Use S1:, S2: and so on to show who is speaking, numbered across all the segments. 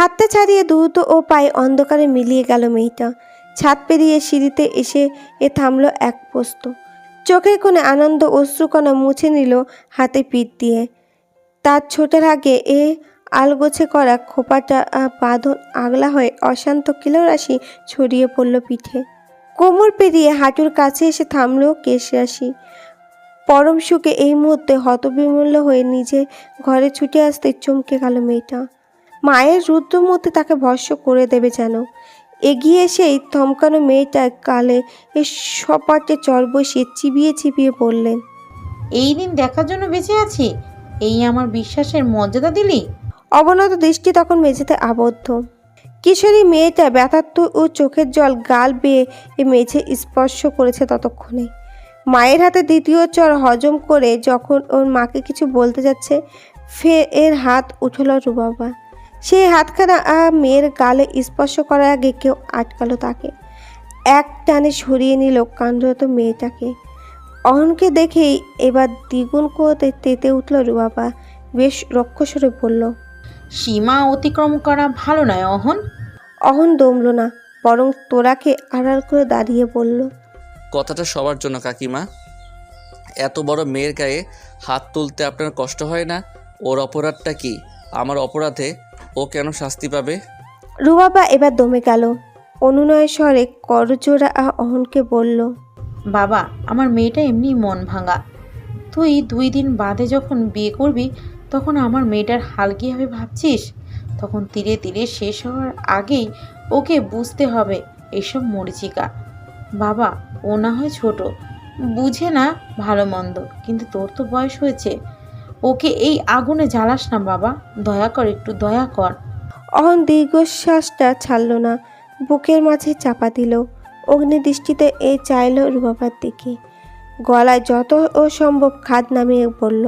S1: হাতটা ছাড়িয়ে দ্রুত ও পায়ে অন্ধকারে মিলিয়ে গেল মেয়েটা। ছাদ পেরিয়ে সিঁড়িতে এসে এ থামল এক পোস্ত। চোখের কোণে আনন্দ অশ্রুকণা মুছে নিল হাতে পিঠ দিয়ে। তার ছোটের আগে এ আলগোছে করা খোপাটা বাঁধন আগলা হয়ে অশান্ত কিলোরাশি ছড়িয়ে পড়ল পিঠে। কোমর পেরিয়ে হাঁটুর কাছে এসে থামলো কেশরাশি। পরম সুখে এই মুহূর্তে হতবিমূল্য হয়ে নিজে ঘরে ছুটে আসতে চমকে গেল মেয়েটা। মায়ের রুদ্রমূর্তি তাকে ভস্য করে দেবে যেন। এগিয়ে সেই থমকানো মেয়েটা কালে এ সপাটে চর বসিয়ে চিবিয়ে চিবিয়ে বললেন
S2: এই দিন দেখার জন্য বেঁচে আছি? এই আমার বিশ্বাসের মর্যাদা দিলি?
S1: অবনত দৃষ্টি তখন মেঝেতে আবদ্ধ। কিশোরী মেয়েটা ব্যথার্ত ও চোখের জল গাল বেয়ে মেঝে স্পর্শ করেছে ততক্ষণে। মায়ের হাতে দ্বিতীয় চর হজম করে যখন ওর মাকে কিছু বলতে যাচ্ছে ফের এর হাত উঠল রুবাবা। সেই হাতখানা মেয়ের গালে স্পর্শ করার আগে কেউ আটকালো তাকে। এক টানে সরিয়ে নিল কাণ্ডরত মেয়েটাকে। অহনকে দেখেই এবার দ্বিগুণ কোতে তেতে উঠল রুবাবা। বেশ রক্ষস্বরে বলল
S2: সীমা অতিক্রম করা ভালো নয় অহন।
S1: অহন দমল না বরং তোরাকে আড়াল করে দাঁড়িয়ে বলল
S3: কথাটা সবার জন্য কাকিমা। এত বড় মেয়ের গায়ে হাত তুলতে আপনার কষ্ট হয় না? ওর অপরাধটা কি? আমার অপরাধে ও কেন শাস্তি পাবে?
S1: রুবাবা এবার দমে গেল। অনুনয় স্বরে করজোড়া আহ অহনকে বলল
S2: বাবা আমার মেয়েটা এমনি মন ভাঙা। তুই দুই দিন বাদে যখন বিয়ে করবি তখন আমার মেয়েটার হাল কী হবে ভাবছিস? তখন ধীরে ধীরে শেষ হওয়ার আগেই ওকে বুঝতে হবে এসব মরিচিকা বাবা ও না হয় ছোট। বুঝে না ভালো মন্দ কিন্তু তোর তো বয়স হয়েছে। ওকে এই আগুনে জ্বালাস না বাবা দয়া কর একটু দয়া কর।
S1: অহন দীর্ঘশ্বাসটা ছাড়ল না বুকের মাঝে চাপা দিল অগ্নিদৃষ্টিতে এ চাইল রুবাবার দিকে। গলায় যত ও সম্ভব খাদ নামিয়ে বলল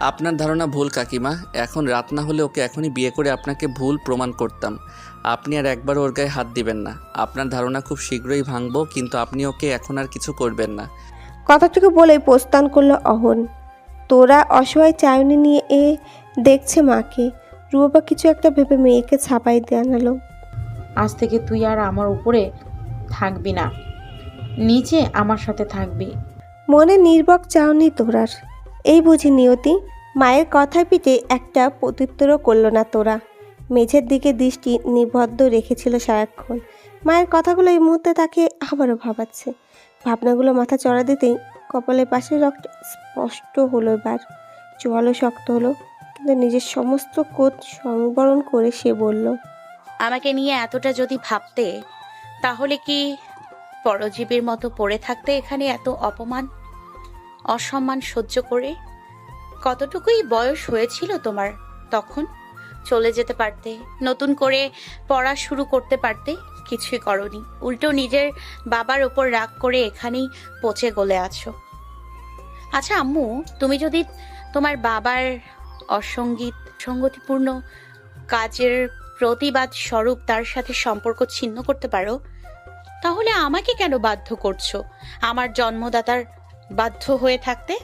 S3: আপনার ধারণা ভুল কাকিমা। এখন রাত না হলে ওকে এখনই বিয়ে করে আপনাকে ভুল প্রমাণ করতাম। আপনি আর একবার ওর গায়ে হাত দিবেন না। আপনার ধারণা খুব শীঘ্রই ভাঙবো কিন্তু আপনি ওকে এখন আর কিছু করবেন না।
S1: কথাটুকু বলেই প্রস্থান করল অহন। তোরা অসহায় চায়নি নিয়ে এ দেখছে মাকে। রুবাবা কিছু একটা ভেবে মেয়েকে ছাপাই জানালো
S2: আজ থেকে তুই আর আমার উপরে থাকবি না। নিচে আমার সাথে থাকবি।
S1: মনে নির্বক চাওনি তোরার। এই বুঝি নিয়তি মায়ের কথা পিঠে একটা প্রত্যুত্তরও করল না তোরা। মেঝের দিকে দৃষ্টি নিবদ্ধ রেখেছিল সারাক্ষণ। মায়ের কথাগুলো এই মুহূর্তে তাকে আবারও ভাবাচ্ছে। ভাবনাগুলো মাথা চড়া দিতেই কপালের পাশে রক্ত স্পষ্ট হলো এবার। চোয়ালও শক্ত হলো, কিন্তু নিজের সমস্ত কোত সংবরণ করে সে বলল,
S4: আমাকে নিয়ে এতটা যদি ভাবতে, তাহলে কি পরজীবীর মতো পড়ে থাকতে এখানে এত অপমান, অসম্মান সহ্য করে? কতটুকুই বয়স হয়েছিল তোমার তখন? চলে যেতে পারতে, নতুন করে পড়া শুরু করতে পারতে কিছুই করনি। উল্টো নিজের বাবার ওপর রাগ করে এখানেই পচে গলে আছো। আচ্ছা আম্মু, তুমি যদি তোমার বাবার অসঙ্গীত, সঙ্গতিপূর্ণ কাজের প্রতিবাদ স্বরূপ তার সাথে সম্পর্ক ছিন্ন করতে পারো, তাহলে আমাকে কেন বাধ্য করছ? আমার জন্মদাতার বাধ্য হয়ে থাকতে?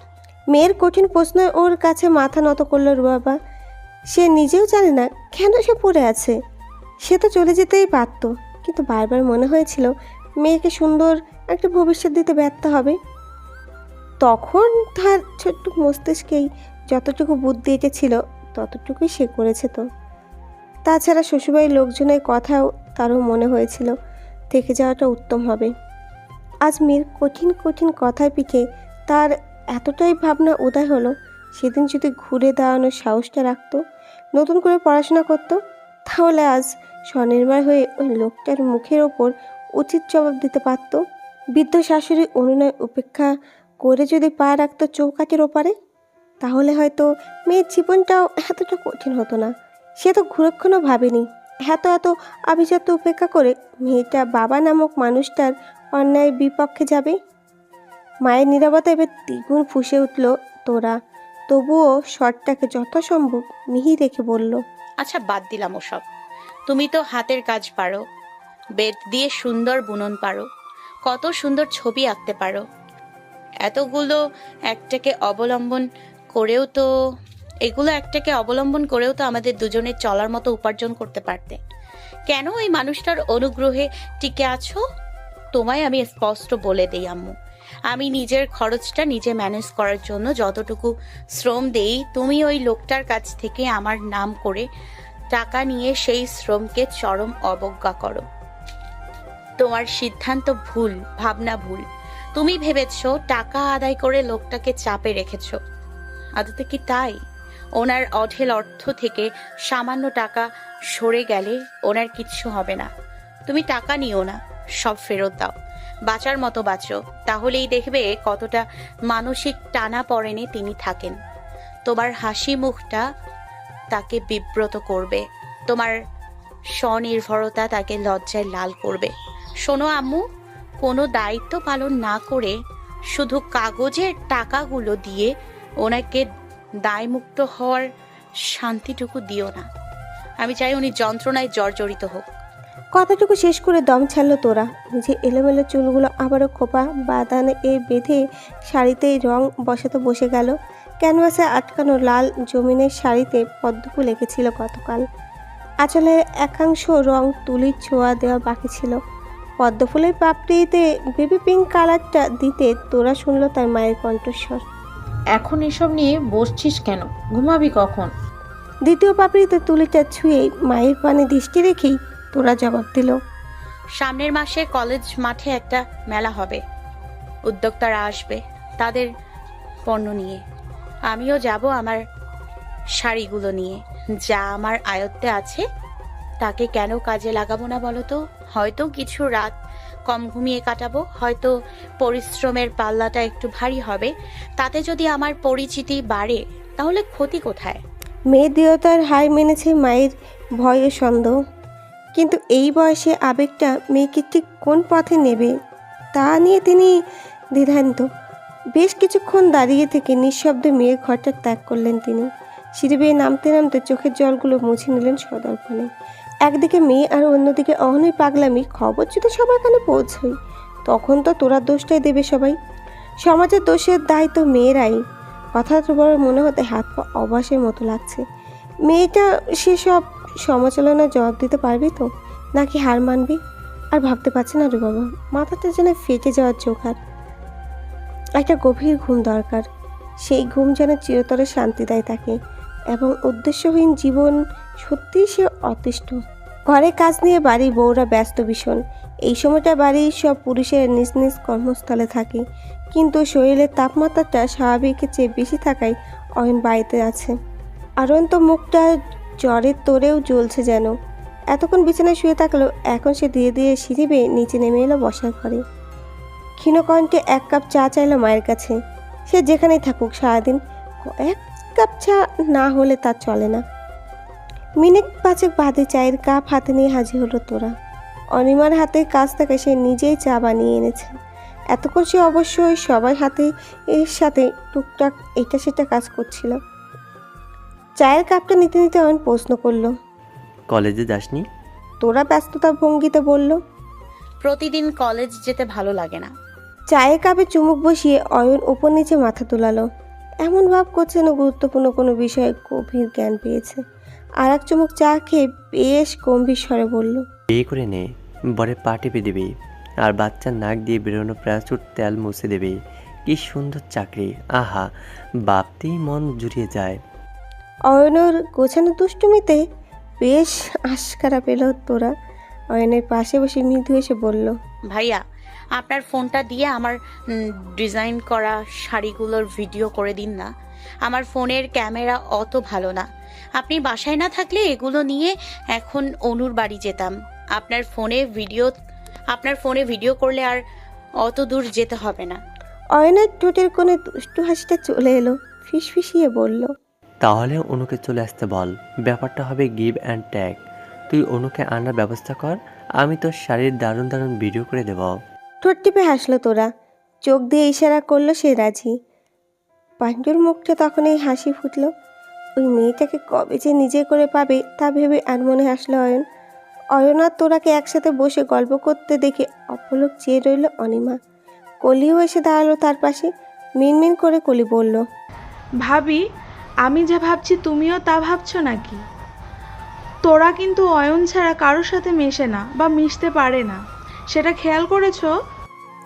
S1: মেয়ের কঠিন প্রশ্ন ওর কাছে মাথা নত করল বাবা সে নিজেও জানে না কেন সে পড়ে আছে। সে তো চলে যেতেই পারতো, কিন্তু বারবার মনে হয়েছিল মেয়েকে সুন্দর একটা ভবিষ্যৎ দিতে ব্যর্থ হবে। তখন তার ছোট্ট মস্তিষ্কেই যতটুকু বুদ্ধি এঁটেছিল ততটুকুই সে করেছে তো। তাছাড়া শ্বশুরবাড়ির লোকজনের কথাও তারও মনে হয়েছিল, থেকে যাওয়াটা উত্তম হবে। আজ মেয়ের কঠিন কঠিন কথার পিঠে তার এতটাই ভাবনা উদয় হলো, সেদিন যদি ঘুরে দাঁড়ানোর সাহসটা রাখতো, নতুন করে পড়াশোনা করতো, তাহলে আজ স্বনির্ভর হয়ে ওই লোকটার মুখের ওপর উচিত জবাব দিতে পারত। বৃদ্ধ শাশুড়ি অনুনয় উপেক্ষা করে যদি পা রাখতো চৌকাঠের ওপারে, তাহলে হয়তো মেয়ের জীবনটাও এতটা কঠিন হতো না। সে তো ঘুরেক্ষণও ভাবেনি। এত এত আভিজাত্য উপেক্ষা করে মেয়েটা বাবা নামক মানুষটার অন্যায়ের বিপক্ষে যাবে? মায়ের নিরাপত্তা এবার দ্বিগুণ ফুসে উঠল তোরা। তবুও শটটাকে যথাসম্ভব মিহি রেখে বলল
S4: আচ্ছা বাদ দিলাম ওসব। তুমি তো হাতের কাজ পারো বেদ দিয়ে সুন্দর বুনন পারো, কত সুন্দর ছবি আঁকতে পারো। এতগুলো একটাকে অবলম্বন করেও তো, এগুলো একটাকে অবলম্বন করেও তো আমাদের দুজনের চলার মতো উপার্জন করতে পারতে। কেন ওই মানুষটার অনুগ্রহে টিকে আছো? তোমায় আমি স্পষ্ট বলে দেই, আম্মু। আমি নিজের খরচটা নিজে ম্যানেজ করার জন্য যতটুকু শ্রম দেই, তুমি ওই লোকটার কাছ থেকে আমার নাম করে টাকা নিয়ে সেই শ্রমকে চরম অবজ্ঞা করো। তোমার সিদ্ধান্ত ভুল, ভাবনা ভুল। তুমি ভেবেছো টাকা আদায় করে লোকটাকে চাপে রেখেছো। আদতে কি তাই? ওনার অঢেল অর্থ থেকে সামান্য টাকা সরে গেলে ওনার কিচ্ছু হবে না। তুমি টাকা নিও না, সব ফেরত দাও। বাঁচার মতো বাঁচো, তাহলেই দেখবে কতটা মানসিক টানা পড়েনে তিনি থাকেন। তোমার হাসি মুখটা তাকে বিব্রত করবে, তোমার স্বনির্ভরতা তাকে লজ্জায় লাল করবে। শোনো আম্মু কোনো দায়িত্ব পালন না করে শুধু কাগজের টাকাগুলো দিয়ে ওনাকে দায়মুক্ত হওয়ার শান্তিটুকু দিও না। আমি চাই উনি যন্ত্রণায় জর্জরিত হোক।
S1: কথাটুকু শেষ করে দম ছাড়লো তোরা। যে এলোমেলো চুলগুলো আবারও খোপা বাদানে এ বেঁধে শাড়িতেই রং বসাতে বসে গেল, ক্যানভাসে আটকানো লাল জমিনের শাড়িতে পদ্মফুল এঁকেছিল গতকাল। আঁচলের একাংশ রং তুলির ছোঁয়া দেওয়া বাকি ছিল। পদ্মফুলের পাপড়িতে বেবি পিঙ্ক কালারটা দিতে তোরা শুনলো তার মায়ের কণ্ঠস্বর।
S2: এখন এসব নিয়ে বসছিস কেন? ঘুমাবি কখন?
S1: দ্বিতীয় পাপড়িতে তুলিটা ছুঁয়ে মায়ের পানে দৃষ্টি রেখেই তোরা জবাব দিল
S4: সামনের মাসে কলেজ মাঠে একটা মেলা হবে। উদ্যোক্তারা আসবে তাদের পণ্য নিয়ে। আমিও যাব আমার শাড়িগুলো নিয়ে। যা আমার আয়ত্তে আছে তাকে কেন কাজে লাগাবো না বলো তো? হয়তো কিছু রাত কম ঘুমিয়ে কাটাবো, হয়তো পরিশ্রমের পাল্লাটা একটু ভারী হবে। তাতে যদি আমার পরিচিতি বাড়ে, তাহলে ক্ষতি কোথায়?
S1: মেয়ে দেবতার হার মেনেছে মায়ের ভয় সন্দেহ। কিন্তু এই বয়সে আবেগটা মেয়েকে ঠিক কোন পথে নেবে, তা নিয়ে তিনি দ্বিধান্ত বেশ কিছুক্ষণ দাঁড়িয়ে থেকে নিঃশব্দে মেয়ের ঘরটা ত্যাগ করলেন তিনি। সিঁড়ি বেয়ে নামতে নামতে চোখের জলগুলো মুছে নিলেন সদর্পণে। একদিকে মেয়ে আর অন্যদিকে অহনই পাগলামি, খবর যদি সবার কানে পৌঁছয়, তখন তো তোরা দোষটাই দেবে সবাই। সমাজের দোষের দায় তো মেয়েরাই কথাটা বড় মনে হতে হাত পা অবাসের মতো লাগছে। মেয়েটা সেসব সমালোচনার জবাব দিতে পারবি তো? নাকি হার মানবি? আর ভাবতে পারছে না বাবা, মাথাটা যেন ফেটে যাওয়ার চোখার একটা গভীর ঘুম দরকার। সেই ঘুম যেন চিরতরে শান্তি দেয় তাকে। এবং উদ্দেশ্যহীন জীবন সত্যিই সে অতিষ্ঠ। ঘরে কাজ নিয়ে বাড়ি বউরা ব্যস্ত ভীষণ। এই সময়টা বাড়ির সব পুরুষের নিজ নিজ কর্মস্থলে থাকে। কিন্তু শরীরের তাপমাত্রাটা স্বাভাবিকের চেয়ে বেশি থাকায় অয়ন বাড়িতে আছে। আরন্ত মুখটা জ্বরের তোরেও জ্বলছে যেন। এতক্ষণ বিছানায় শুয়ে থাকলেও এখন সে ধীরে ধীরে সিঁড়ি বেয়ে নিচে নেমে এলো বসার ঘরে। ক্ষীণকণ্ঠে এক কাপ চা চাইলো মায়ের কাছে। সে যেখানেই থাকুক সারাদিন এক কাপ চা না হলে তার চলে না। মিনিট পাঁচেক বাদে চায়ের কাপ হাতে নিয়ে হাজির হলো তোরা। অনিমার হাতে কাজ থেকে সে নিজেই চা বানিয়ে এনেছে। এতক্ষণ সে অবশ্যই সবাই হাতে এর সাথে টুকটাক এটা সেটা কাজ করছিল। চায়ের কাপটা নিতে নিতে অয়ন প্রশ্ন করল
S5: কলেজে যাসনি?
S1: তোরা ব্যস্ততা ভঙ্গিতে বলল
S4: প্রতিদিন কলেজ যেতে ভালো লাগে না।
S1: চায়ের কাপে চুমুক বসিয়ে অয়ন উপর নিচে মাথা তোলালো। এমন ভাব করছে না গুরুত্বপূর্ণ কোনো বিষয়ে গভীর জ্ঞান পেয়েছে। আর এক চুমুক চা খেয়ে বেশ গম্ভীর স্বরে বলল
S5: বিয়ে করে নে বরে পা টিপে দিবি আর বাচ্চার নাক দিয়ে বেরোনো প্রাচুর তেল মুছে দেবে। কি সুন্দর চাকরি আহা ভাবতেই মন জুড়িয়ে যায়।
S1: অয়নের গোছানো দুষ্টুমিতে বেশ আশকারা পেল তোরা। অয়নের পাশে বসে মৃদু এসে বলল
S4: ভাইয়া আপনার ফোনটা দিয়ে আমার ডিজাইন করা শাড়িগুলোর ভিডিও করে দিন না। আমার ফোনের ক্যামেরা অত ভালো না। আপনি বাসায় না থাকলে এগুলো নিয়ে এখন অনুর বাড়ি যেতাম। আপনার ফোনে ভিডিও আপনার ফোনে ভিডিও করলে আর অত দূর যেতে হবে না।
S1: অয়নের ঠোঁটের কোণে দুষ্টু হাসিটা চলে এলো ফিসফিসিয়ে বলল
S5: তাহলে অনুকে চলে আসতে বল। ব্যাপারটা হবে গিভ অ্যান্ড ট্যাগ তুই অনুকে আনার ব্যবস্থা কর আমি তোর শাড়ির দারুণ দারুণ ভিডিও করে দেবো।
S1: ঠোঁট টিপে হাসলো তোরা। চোখ দিয়ে ইশারা করল সে রাজি। পাণ্ডুর মুখটা তখন এই হাসি ফুটলো। ওই মেয়েটাকে কবে যে নিজে করে পাবে তা ভেবে আর মনে হাসলো অয়ন। অয়ন আর তোরাকে একসাথে বসে গল্প করতে দেখে অপলক চেয়ে রইল অনিমা। কলিও এসে দাঁড়াল তার পাশে। মিনমিন করে কলি বলল
S6: ভাবি আমি যা ভাবছি তুমিও তা ভাবছ নাকি? তোরা কিন্তু অয়ন ছাড়া কারোর সাথে মেশে না বা মিশতে পারে না। সেটা খেয়াল করেছ?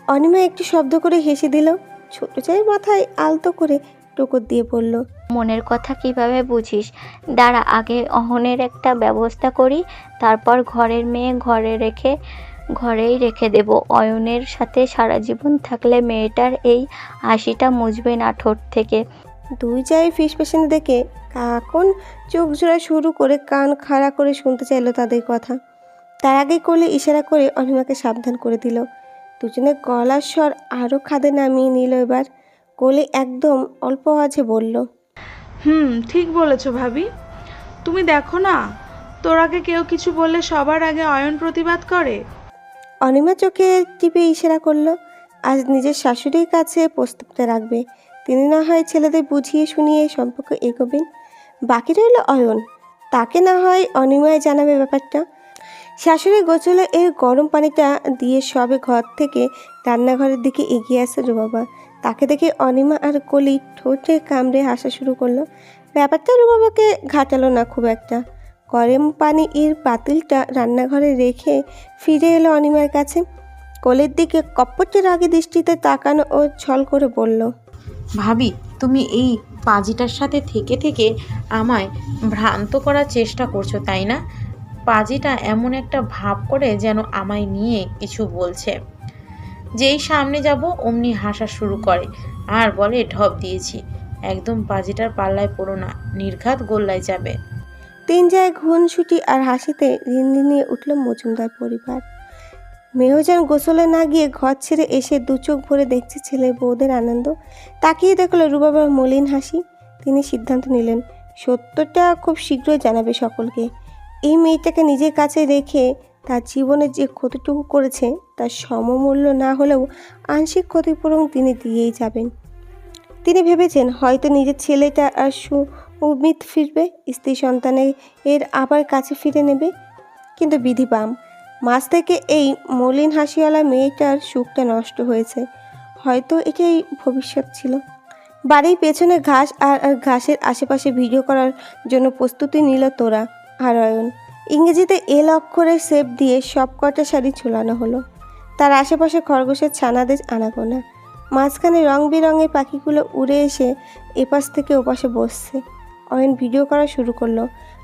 S1: অনিমা একটু শব্দ করে হেসে দিল ছোট চাই মাথায় আলতো করে টোকর দিয়ে বলল
S7: মনের কথা কীভাবে বুঝিস? দাঁড়া, আগে অহনের একটা ব্যবস্থা করি, তারপর ঘরের মেয়ে ঘরে রেখে, ঘরেই রেখে দেব। অয়নের সাথে সারা জীবন থাকলে মেয়েটার এই হাসিটা মুছবে না ঠোঁট থেকে।
S1: দুই চাই ফিস পেশেন্ট দেখে, কাকন চোখ জোড়া শুরু করে কান খাড়া করে শুনতে চাইলো তাদের কথা। তার আগে করলে ইশারা করে অনিমাকে সাবধান করে দিল। দুজনে গলার স্বর আরও খাদে নামিয়ে নিল এবার। কোলে একদম অল্প আওয়াজে বলল
S6: হুম, ঠিক বলেছ ভাবি। তুমি দেখো না, তোরাকে কেউ কিছু বললে সবার আগে অয়ন প্রতিবাদ করে?
S1: অনিমা চোখে টিপে ইশারা করল, আজ নিজের শাশুড়ির কাছে প্রস্তাবটা রাখবে। তিনি না হয় ছেলেদের বুঝিয়ে শুনিয়ে সম্পর্ক এগোবেন। বাকি রইল অয়ন। তাকে না হয় অনিমায় জানাবে ব্যাপারটা। শাশুড়ি গোছলে এর গরম পানিটা দিয়ে সবে ঘর থেকে রান্নাঘরের দিকে এগিয়ে আসে রুবাবা। তাকে দেখে অনিমা আর কলি ঠোঁটে কামড়ে হাসা শুরু করল। ব্যাপারটা রুবাবাকে ঘাটালো না খুব একটা। গরম পানি এর পাতিলটা রান্নাঘরে রেখে ফিরে এলো অনিমার কাছে। কোলের দিকে কপ্পটের আগে দৃষ্টিতে তাকানো ও ছল করে বলল,
S2: ভাবি, তুমি এই পাজিটার সাথে থেকে থেকে আমায় ভ্রান্ত করার চেষ্টা করছ, তাই না? পাজিটা এমন একটা ভাব করে যেন আমায় নিয়ে কিছু বলছে। যেই সামনে যাব, অমনি হাসা শুরু করে। আর বলে, ঢপ দিয়েছি। একদম পাজিটার পাল্লায় পড়ো না, নির্ঘাত গোল্লায় যাবে।
S1: তিন যায় ঘুনছুটি আর হাসিতে রিনরিনিয়ে উঠল মজুমদার পরিবার। মেহজান গোসলে না গিয়ে ঘর ছেড়ে এসে দু চোখ ভরে দেখছে ছেলে বউদের আনন্দ। তাকিয়ে দেখল রুবাবার মলিন হাসি। তিনি সিদ্ধান্ত নিলেন, সত্যটা খুব শীঘ্রই জানাবে সকলকে। এই মেয়েটাকে নিজের কাছে রেখে তার জীবনে যে ক্ষতিটুকু করেছে তার সমমূল্য না হলেও আংশিক ক্ষতিপূরণ তিনি দিয়েই যাবেন। তিনি ভেবেছেন হয়তো নিজের ছেলেটা আর সু উমিদ ফিরবে, স্ত্রী সন্তানের এর আবার কাছে ফিরে নেবে। কিন্তু বিধি পাম, মাঝ থেকে এই মলিন হাসিওয়ালা মেয়েটার সুখটা নষ্ট হয়েছে। হয়তো এটাই ভবিষ্যৎ ছিল। বাড়ির পেছনে ঘাস আর আর ঘাসের আশেপাশে ভিডিও করার জন্য প্রস্তুতি নিল তোরা আর অয়ন ইংরেজিতে এল অক্ষরের সেপ দিয়ে সব কটা শাড়ি ঝুলানো হলো। তার আশেপাশে খরগোশের ছানাদের আনাগোনা। মাঝখানে রং বেরঙের পাখিগুলো উড়ে এসে এপাশ থেকে ওপাশে বসছে। অয়ন ভিডিও করা শুরু করল।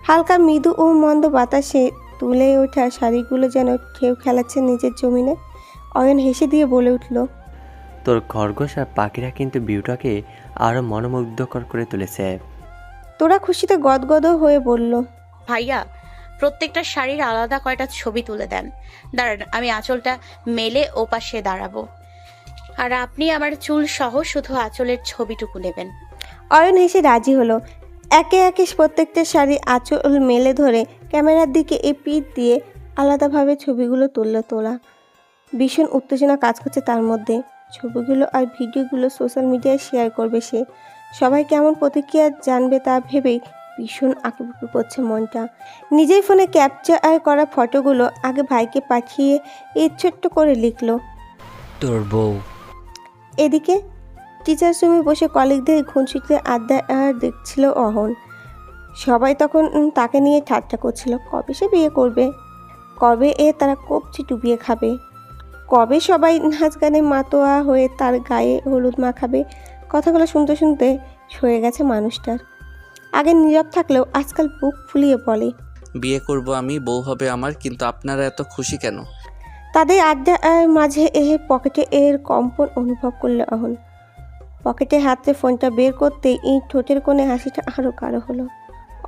S1: হালকা মৃদু ও মন্দ বাতাসে তুলে ওঠা শাড়িগুলো যেন ঢেউ খেলাচ্ছে নিজের জমিনে। অয়ন হেসে দিয়ে বলে উঠল
S5: তোর খরগোশ আর পাখিরা কিন্তু ভিউটাকে আরও মনোমুগ্ধকর করে তুলেছে।
S1: তোরা খুশিতে গদগদ হয়ে বলল
S4: ভাইয়া প্রত্যেকটা শাড়ির আলাদা কয়টা ছবি তুলে দেন। দাঁড়ান, আমি আঁচলটা মেলে ওপাশে দাঁড়াবো। আর আপনি আমার চুল সহ শুধু আঁচলের ছবিটুকু নেবেন।
S1: অয়ন হেসে রাজি হলো। একে একে প্রত্যেকটা শাড়ি আঁচল মেলে ধরে ক্যামেরার দিকে এই পিঠ দিয়ে আলাদাভাবে ছবিগুলো তুললো তোলা। ভীষণ উত্তেজনা কাজ করছে তার মধ্যে। ছবিগুলো আর ভিডিওগুলো সোশ্যাল মিডিয়ায় শেয়ার করবে সে। সবাই কেমন প্রতিক্রিয়া জানবে তা ভেবেই ভীষণ আঁকিবুকি করছে মনটা। নিজের ফোনে ক্যাপচার করা ফটোগুলো আগে ভাইকে পাঠিয়ে এই ছোট্ট করে লিখলো।
S5: তোর বউ।
S1: এদিকে টিচার রুমে বসে কলিগদের ঘুনসুটিতে আড্ডা দেখছিল অহন। সবাই তখন তাকে নিয়ে ঠাট্টা করছিল কবে সে বিয়ে করবে? কবে এ তারা কবজি ডুবিয়ে খাবে? কবে সবাই নাচ গানে মাতোয়া হয়ে তার গায়ে হলুদ মাখাবে? কথাগুলো শুনতে শুনতে সয়ে গেছে মানুষটার। আগে নীরব থাকলেও আজকাল বুক ফুলিয়ে বলে
S3: বিয়ে করব আমি বউ হবে আমার কিন্তু আপনারা এত খুশি কেন?
S1: তাদের আড্ডা মাঝে এ পকেটে এর কম্পন অনুভব করল অহন। পকেটে হাতে ফোনটা বের করতেই এই ঠোঁটের কোণে হাসিটা আরও কারও হলো।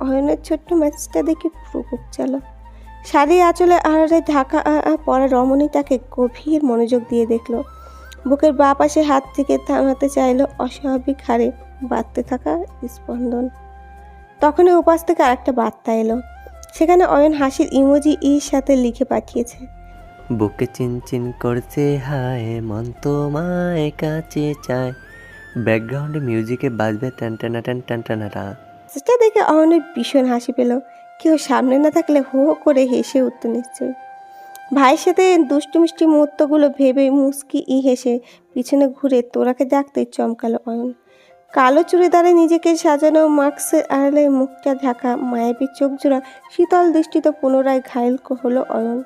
S1: অহনের ছোট্ট ম্যাচটা দেখে পুরো চালো শাড়ি আঁচলে আড়ারে ঢাকা পরা রমণীটাকে গভীর মনোযোগ দিয়ে দেখল। বুকের বা পাশে হাত থেকে থামাতে চাইলো অস্বাভাবিক হারে বাড়তে থাকা স্পন্দন। তখনই উপাস থেকে আরেকটা বার্তা এলো। সেখানে অয়ন হাসির ইমোজি ইর সাথে লিখে পাঠিয়েছে।
S5: বুকে চিনচিন করছে হায় মন তোমায় কাছে চায়। ব্যাকগ্রাউন্ডে মিউজিকে বাজবে টান টানা টান টান
S1: সেটা দেখে অয়নের ভীষণ হাসি পেল। কেউ সামনে না থাকলে হো হো করে হেসে উঠত নিশ্চয়ই ভাইয়ের সাথে দুষ্টু মিষ্টি মুহূর্তগুলো ভেবে মুস্কি ই হেসে পিছনে ঘুরে তোরাকে ডাকতে চমকালো অয়ন। কালো চুড়িদারে নিজেকে সাজানো মাস্কের আড়ালে মুখটা ঢাকা মায়াবী চোখ জোড়া শীতল দৃষ্টিতে পুনরায় ঘায়ল হলো অয়ন।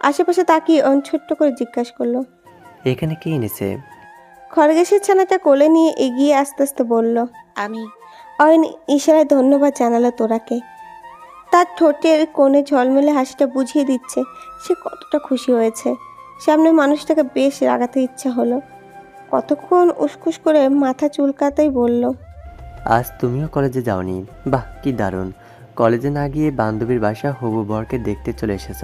S1: আশেপাশে তাকিয়ে অয়ন ছোট্ট করে জিজ্ঞাসা করল
S5: এখানে কে এনেছে?
S1: খরগেশের ছানাটা কোলে নিয়ে এগিয়ে আস্তে আস্তে বলল
S4: আমি।
S1: অয়ন ইশারায় ধন্যবাদ জানালো তোরাকে। তার ঠোঁটের কোণে ঝলমেলে হাসিটা বুঝিয়ে দিচ্ছে সে কতটা খুশি হয়েছে। সামনে মানুষটাকে বেশ রাগাতে ইচ্ছা হলো। কতক্ষণ উসকুস করে মাথা চুলকাতেই বলল
S5: আজ তুমিও কলেজে যাওনি? বাহ কি দারুণ। কলেজে না গিয়ে বান্ধবীর বাসা হবু বরকে দেখতে চলে এসেছ।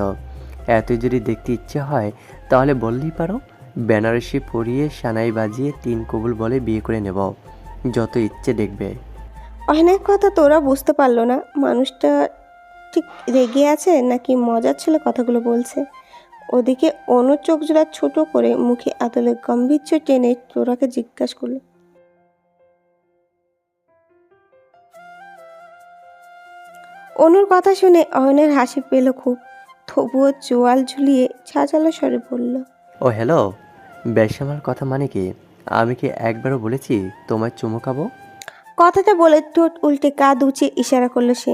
S5: এতই যদি দেখতে ইচ্ছে হয় তাহলে বললেই পারো। বেনারসি পরিয়ে সানাই বাজিয়ে তিন কবুল বলে বিয়ে করে নেব। যত ইচ্ছে দেখবে।
S1: অনেক কথা তোরা বুঝতে পারল না। মানুষটা ঠিক রেগে আছে নাকি মজার ছিল কথাগুলো বলছে? ওদিকে অনু চোখ জোড়া ছোট করে মুখে আদলে গম্ভীর্য টেনে তোরাকে জিজ্ঞাসা করল। অনুর কথা শুনে অয়নের হাসি পেল খুব। তবুও চোয়াল ঝুলিয়ে ছাচালো স্বরে বলল
S5: ও হ্যালো বেশামার কথা মানে কি? আমি কি একবারও বলেছি তোমায় চুমু খাব?
S1: কথাটা বলে ঠোঁট উল্টে কাঁধ উঁচে ইশারা করল সে।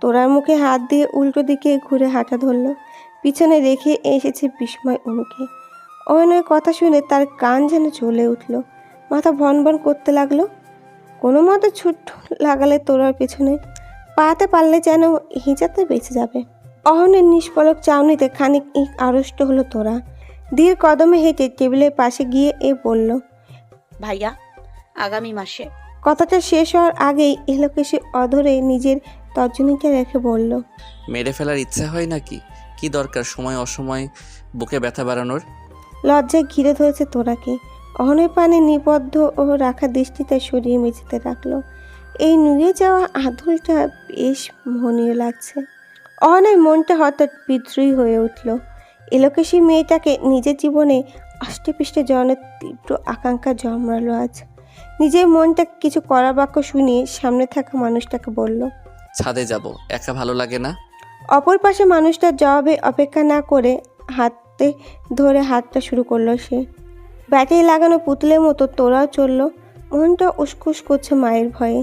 S1: তোরার মুখে হাত দিয়ে উল্টো দিকে ঘুরে হাঁটা ধরলো। পিছনে রেখে এসেছে বিস্ময় অনুকে। অয়নের কথা শুনে তার কান যেন চলে উঠল। মাথা ভন ভন করতে লাগল। কোনো মতে ছুট লাগালে তোরার পেছনে পাতে পারলে যেন হিজাতে বেঁচে যাবে। অহনের নিষ্পলক চাউনিতে খানিক ইক আড়ষ্ট হলো তোরা। ধীর কদমে হেঁটে টেবিলের পাশে গিয়ে এ বলল
S4: ভাইয়া আগামী মাসে।
S1: কথাটা শেষ হওয়ার আগেই এলোকে সে অধরে নিজের তর্জনীকে রেখে বলল
S3: মেরে ফেলার ইচ্ছা হয় নাকি? কি দরকার সময় অসময় বুকে ব্যথা বাড়ানোর?
S1: লজ্জায় ঘিরে ধরেছে তোরাকে। অহনের পানে নিবদ্ধ ও রাখা দৃষ্টিতে সরিয়ে মেঝেতে রাখল। এই নুয়ে যাওয়া আদলটা বেশ মোহনীয় লাগছে। অহনের মনটা হঠাৎ বিদ্রোহী হয়ে উঠল। এলোকেশী মেয়েটাকে নিজের জীবনে অষ্টপৃষ্টে জনের তীব্র আকাঙ্ক্ষা জন্মালো আজ। নিজের মনটা কিছু করা বাক্য শুনিয়ে সামনে থাকা মানুষটাকে বলল
S3: ছাদে যাব একা ভালো লাগে না?
S1: অপর পাশে মানুষটার জবাবে অপেক্ষা না করে হাতে ধরে হাতটা শুরু করল সে। ব্যাটারি লাগানো পুতুলের মতো তোরাও চলল। মনটা উসকুস করছে মায়ের ভয়ে।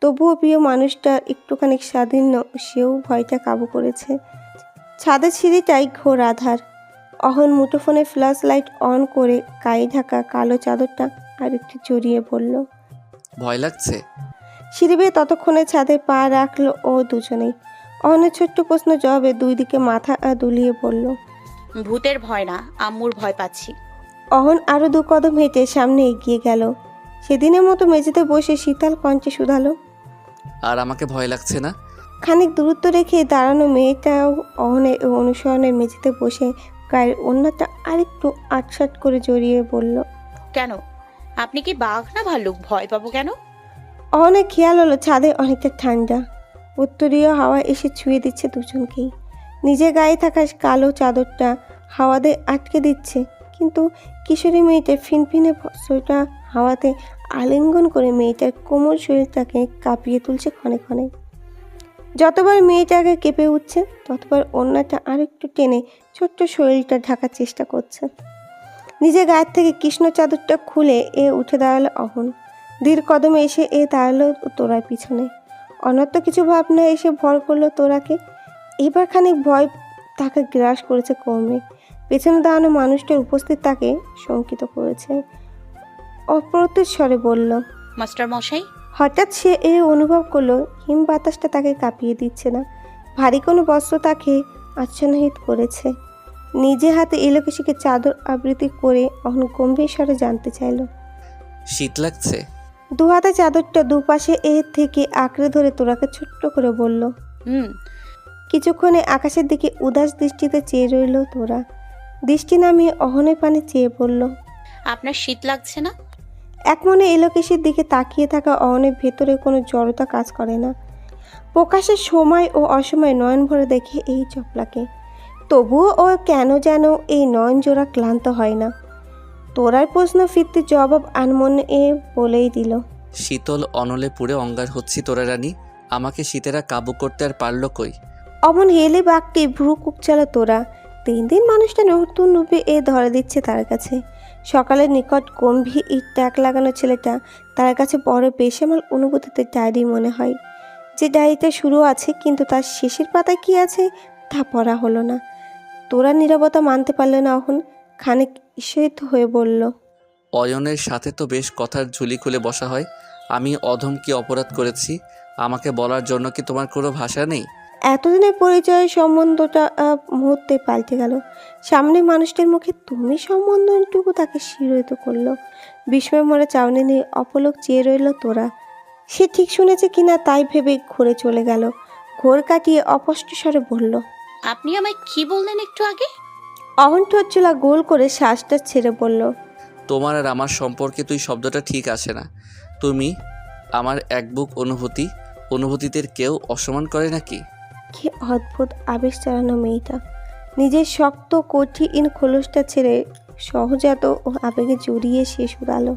S1: তবুও প্রিয় মানুষটা একটুখানি স্বাধীন সেও ভয়টা কাবু করেছে। ছাদের সিঁড়িটাই ঘোর আধার। অহন মুঠোফোনে ফ্ল্যাশ লাইট অন করে গায়ে ঢাকা কালো চাদরটা আরেকটু জড়িয়ে পড়ল
S3: ভয় লাগছে?
S1: সিঁড়ি বেয়ে ততক্ষণে ছাদে পা রাখল ও দুজনেই। অনেক ছোট্ট প্রশ্ন জবাবে দুই দিকে মাথা দুলিয়ে পড়ল
S4: ভূতের ভয় না আম্মুর ভয় পাচ্ছি।
S1: অহন আরও দু কদম হেঁটে সামনে এগিয়ে গেল। সেদিনের মতো মেঝেতে বসে শীতল কঞ্চে শুধালো
S3: আর আমাকে ভয় লাগছে না?
S1: খানিক দূরত্ব রেখে দাঁড়ানো মেয়েটাও অহনে ও অনুসরণের মেঝেতে বসে গায়ের অন্যটা আরেকটু আটসাট করে জড়িয়ে বলল
S4: কেন? আপনি কি বাঘ না ভাল্লুক? ভয় পাবো কেন?
S1: অনেক খেয়াল হলো ছাদে অনেকটা ঠান্ডা। উত্তরীয় হাওয়া এসে ছুঁয়ে দিচ্ছে দুজনকেই। নিজের গায়ে থাকা কালো চাদরটা হাওয়াতে আটকে দিচ্ছে, কিন্তু কিশোরী মেয়েটা ফিনফিনে ফসলটা হাওয়াতে আলিঙ্গন করে মেয়েটার কোমল শরীরটাকে কাঁপিয়ে তুলছে ক্ষণে ক্ষণে। যতবার মেয়েটাকে কেঁপে উঠছে, ততবার অন্যটা আরেকটু টেনে ছোট্ট শরীরটা ঢাকার চেষ্টা করছে। নিজের গায়ের থেকে কৃষ্ণ চাদরটা খুলে এ উঠে দাঁড়াল অহন। ধীর কদমে এসে এ দাঁড়াল তোরার পিছনে। অনর্থ কিছু ভাবনা এসে ভর করল তোরাকে। এবার খানিক ভয় তাকে গ্রাস করেছে কমে। পেছনে দাঁড়ানো মানুষটার উপস্থিত তাকে শঙ্কিত করেছে। অপ্রত্যুত স্বরে বলল
S4: মাস্টার মশাই?
S1: হঠাৎ সে এ অনুভব করল হিম বাতাসটা তাকে কাঁপিয়ে দিচ্ছে না। ভারী কোনো বস্ত্র তাকে আচ্ছন্নহিত করেছে। নিজে হাতে এলোকেশিকে চাদর আবৃত্তি করে অহন গম্ভীর স্বরে জানতে চাইলো
S3: শীত লাগছে?
S1: দু হাতে চাদরটা দুপাশে এ থেকে আঁকড়ে ধরে তোরাকে ছোট্ট করে বলল
S4: হুম।
S1: কিছুক্ষণে আকাশের দিকে উদাস দৃষ্টিতে চেয়ে রইল তোরা। দৃষ্টি নামিয়ে অহনে পানে চেয়ে পড়ল
S4: আপনার শীত লাগছে না?
S1: এক মনে এলোকেশের দিকে তাকিয়ে থাকা অহনের ভেতরে কোনো জড়তা কাজ করে না। প্রকাশের সময় ও অসময় নয়ন ভরে দেখে এই চপলাকে। তবুও ও কেন যেন এই নয়ন জোড়া ক্লান্ত হয় না। তোরার প্রশ্ন ফিরতে জবাব আনমনে এ বলেই দিল।
S3: শীতল অনলে পুড়ে অঙ্গার হচ্ছি তোরা রানী আমাকে শীতেরা কাবু করতে আর পারল কই?
S1: অমন হেলে বাঘটি ভ্রু কুকচালো তোরা। দিন দিন মানুষটা নতুন রূপে এ ধরা দিচ্ছে তার কাছে। সকালের নিকট গম্ভীর ইট ট্যাগ লাগানো ছেলেটা তার কাছে বড় বেসামাল অনুভূতিতে ডায়েরি মনে হয়। যে ডায়েরিতে শুরু আছে কিন্তু তার শেষের পাতায় কি আছে তা পড়া হলো না। তোরা নিরবতা মানতে পারলে না অহন খানিক ঈর্ষিত হয়ে বলল
S3: অয়নের সাথে তো বেশ কথার ঝুলি খুলে বসা হয়। আমি অধম কি অপরাধ করেছি। আমাকে বলার জন্য কি তোমার কোনো ভাষা নেই?
S1: এতদিনের পরিচয়ের সম্বন্ধটা আহ, মুহূর্তে পাল্টে গেল। সামনে মানুষটির মুখে তুমি সম্বন্ধটুকু তাকে শিরোহিত করল। বিস্ময় মরে চাউনি নিয়ে অপলক চেয়ে রইল তোরা সে ঠিক শুনেছে কিনা তাই ভেবে ঘুরে চলে গেল। ঘোর কাটিয়ে অপষ্ট স্বরে বলল
S4: আপনি আমায় কি বললেন একটু আগে?
S1: অহন ঠোঁটচুলা গোল করে শ্বাসটা ছেড়ে বলল
S3: তোমার আর আমার সম্পর্কে তুই শব্দটা ঠিক আসে না। তুমি আমার এক বুক অনুভূতি অনুভূতিদের কেউ অসমান করে নাকি?
S1: কি অদ্ভুত আবেশ চালানো মেয়েটা। নিজের শক্ত কঠিন খোলসটা ছেড়ে সহজাত ও আবেগে জড়িয়ে সে শুধালো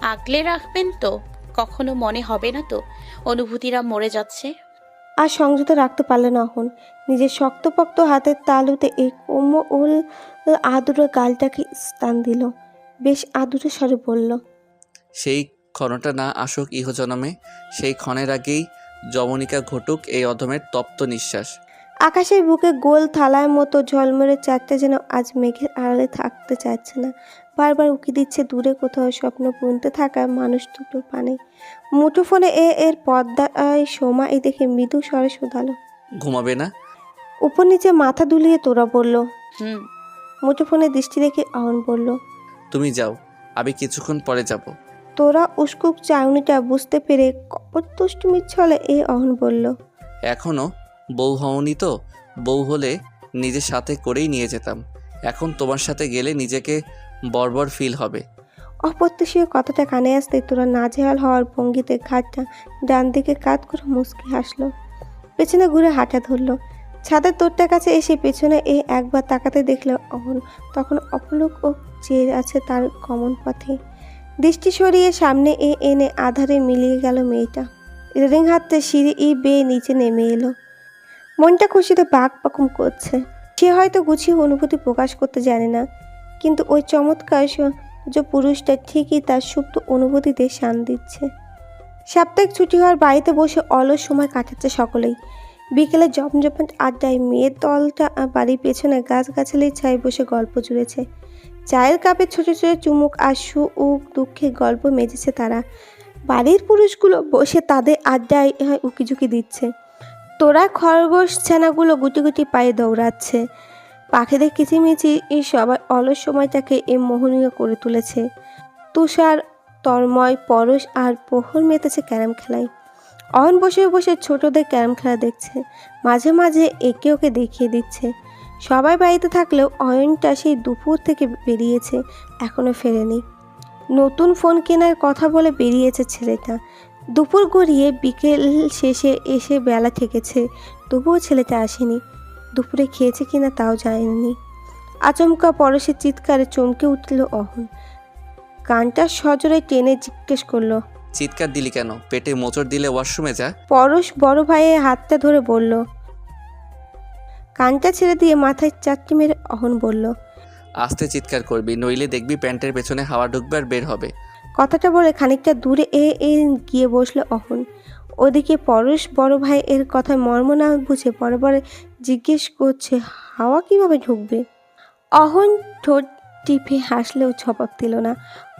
S4: আগলে রাখবেন তো? কখনো মনে হবে না তো? অনুভূতিরা মরে যাচ্ছে?
S1: আর সংযত রাখতে পারলে না অহন। নিজের শক্তপক্ত হাতের তালুতে এই কোমল আদুরে গালটাকে স্থান দিল। বেশ আদুরে স্বরে বলল,
S3: সেই ক্ষণটা না আসুক ইহজনমে, সেই ক্ষণের আগেই যমনিকা ঘটুক এই অধমের তপ্ত নিঃশ্বাস।
S1: আকাশের বুকে গোল থালার মতো ঝলমরে চারটে যেন আজ মেঘের আড়ালে থাকতে চাচ্ছে না। বারবার উকি দিচ্ছে দূরে কোথাও স্বপ্ন বুনতে থাকা মানুষ দুটো পানে মুঠোফোনে এ এর পর্দায় সোমা এই দেখে মৃদু স্বরে শোধালো।
S3: ঘুমাবে না?
S1: উপর নিচে মাথা দুলিয়ে তোরা বলল।
S4: হুম।
S1: মুঠোফোনে দৃষ্টি রেখে অহন বলল।
S3: তুমি যাও আমি কিছুক্ষণ পরে যাব।
S1: তোরা উস্কুক চাউনিটা বুঝতে পেরে কপট দুষ্টুমির ছলে এ অহন বলল।
S3: এখনও বউ হওনি তো, বউ হলে নিজের সাথে করেই নিয়ে যেতাম। এখন তোমার সাথে গেলে নিজেকে বর্বর ফিল হবে।
S1: অপ্রত্যাশীয় কথাটা কানে আসতে তোরা নাজেহাল হওয়ার ভঙ্গিতে ঘাটটা ডান দিকে কাত করে মুসকে হাসলো। পেছনে ঘুরে হাঁটা ধরলো। ছাদের তোরটার কাছে এসে পেছনে এ একবার তাকাতে দেখল অহন তখন অপলোক ও চেয়ে আছে তার কমন পথে। দৃষ্টি সরিয়ে সামনে এ এনে আধারে মিলিয়ে গেল মেয়েটা। রেলিং হাততে সিঁড়ি ই বেয়ে নিচে নেমে এলো। মনটা খুশিতে বাঘ পাকুম করছে। সে হয়তো গুছিয়ে অনুভূতি প্রকাশ করতে জানে না, কিন্তু ওই চমৎকার যে পুরুষটা ঠিকই তার সুপ্ত অনুভূতিতে শান দিচ্ছে। সাপ্তাহিক ছুটি হওয়ার বাড়িতে বসে অলস সময় কাটাচ্ছে সকলেই। বিকেলে জমজমাট আড্ডায় মেয়ের দলটা বাড়ির পেছনে গাছগাছালির ছায় বসে গল্প জুড়েছে। চায়ের কাপে ছোট ছোট চুমুক আর সুখ দুঃখে গল্প মেজেছে তারা। বাড়ির পুরুষগুলো বসে তাদের আড্ডায় উকিঝুঁকি দিচ্ছে। তোরা খরগোশ ছানাগুলো গুটি গুটি পায়ে দৌড়াচ্ছে। পাখিদের কিচিমিচি এই সবার অলস সময়টাকে এ মোহনীয় করে তুলেছে। তুষার, তন্ময়, পরশ আর প্রহর মেতেছে ক্যারাম খেলায়। অহন বসে বসে ছোটদের ক্যারাম খেলা দেখছে। মাঝে মাঝে একে ওকে দেখিয়ে দিচ্ছে। সবাই বাড়িতে থাকলেও অয়নটা সেই দুপুর থেকে বেরিয়েছে, এখনও ফেরেনি। নতুন ফোন কেনার কথা বলে বেরিয়েছে ছেলেটা। দুপুর গড়িয়ে বিকেল শেষে এসে বেলা থেকেছে তবুও ছেলেটা আসেনি। দুপুরে খেয়েছে কিনা তাও জানেনি। আচমকা পরশের চিৎকারে চমকে উঠল অহন। কানটা সজোরে টেনে জিজ্ঞেস করল
S3: চিৎকার দিলি কেন? পেটে মোচড় দিলে ওয়াশরুমে যা।
S1: পরশ বড় ভাইয়ের হাতটা ধরে বলল কানটা ছেড়ে দিয়ে মাথায় চারটি মেরে অহন বলল
S3: আস্তে চিৎকার করবি নইলে দেখবি প্যান্টের পেছনে হাওয়া ঢুকবে আর বের হবে।
S1: কথাটা বলে খানিকটা দূরে এ এ গিয়ে বসল অহন। ওদিকে পরশ বড় ভাই এর কথায় মর্ম না বুঝে পরে পরে জিজ্ঞেস করছে হাওয়া কীভাবে ঢুকবে? অহন ঠোঁট টিপে হাসলেও জবাব দিল না।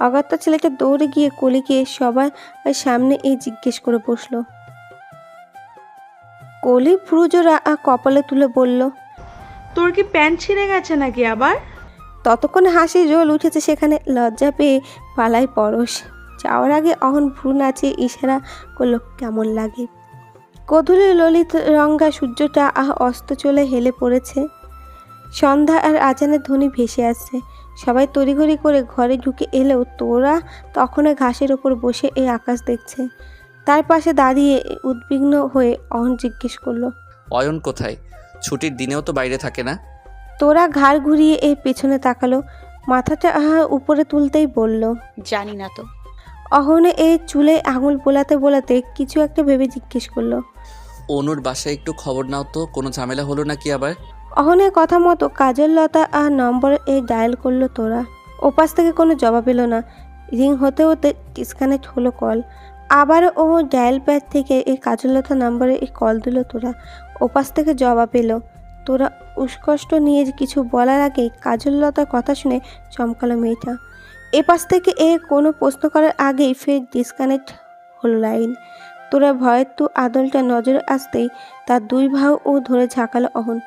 S1: অগত্যা ছেলেটা দৌড়ে গিয়ে কলিকে সবার সামনে এই জিজ্ঞেস করে বসল। কলি ভ্রুজোরা কপালে তুলে বলল
S6: তোর কি প্যান্ট ছিঁড়ে গেছে নাকি আবার?
S1: ততক্ষণ হাসি জল উঠেছে সেখানে। লজ্জা পেয়ে পালাই পরশ। যাওয়ার আগে অহন ভ্রু নাচে ইশারা করল কেমন লাগে? কধুলি ললিত রঙ্গা সূর্যটা আহ অস্ত চলে হেলে পড়েছে। সন্ধ্যা আর আজানের ধ্বনি ভেসে আসছে। সবাই তড়িঘড়ি করে ঘরে ঢুকে এলেও তোরা তখনও ঘাসের ওপর বসে এই আকাশ দেখছে। তার পাশে দাঁড়িয়ে উদ্বিগ্ন হয়ে অহন জিজ্ঞেস করল
S3: অয়ন কোথায়? ছুটির দিনেও তো বাইরে থাকে না?
S1: তোরা ঘাড় ঘুরিয়ে এই পেছনে তাকালো। মাথাটা আহা উপরে তুলতেই বলল
S4: জানি না তো।
S1: অহনে এই চুলে আঙুল বোলাতে বোলাতে কিছু একটা ভেবে জিজ্ঞেস করল।
S3: অনুর বাসায় একটু খবর নাও তো কোনো ঝামেলা হলো নাকি আবার?
S1: অহনের কথা মতো কাজল লতা আর নম্বর এই ডায়াল করল তোরা। ওপাশ থেকে কোনো জবাব এলো না। রিং হতে হতে ডিসকানেক্ট হলো কল। আবারও ও ডায়াল প্যাড থেকে এই কাজলতা নাম্বারে এই কল দিল তোরা। ওপাশ থেকে জবাব এলো তোরা উৎকষ্ট নিয়ে কিছু বলার আগেই কাজললতার কথা শুনে চমকালো মেয়েটা। এ পাশ থেকে এ কোনো প্রশ্ন করার আগেই ফের ডিসকানেক্ট হলো লাইন। তোরা ভয়ের তো আদলটা নজরে আসতেই তার দুই ভাও ও ধরে ঝাঁকালো অহন।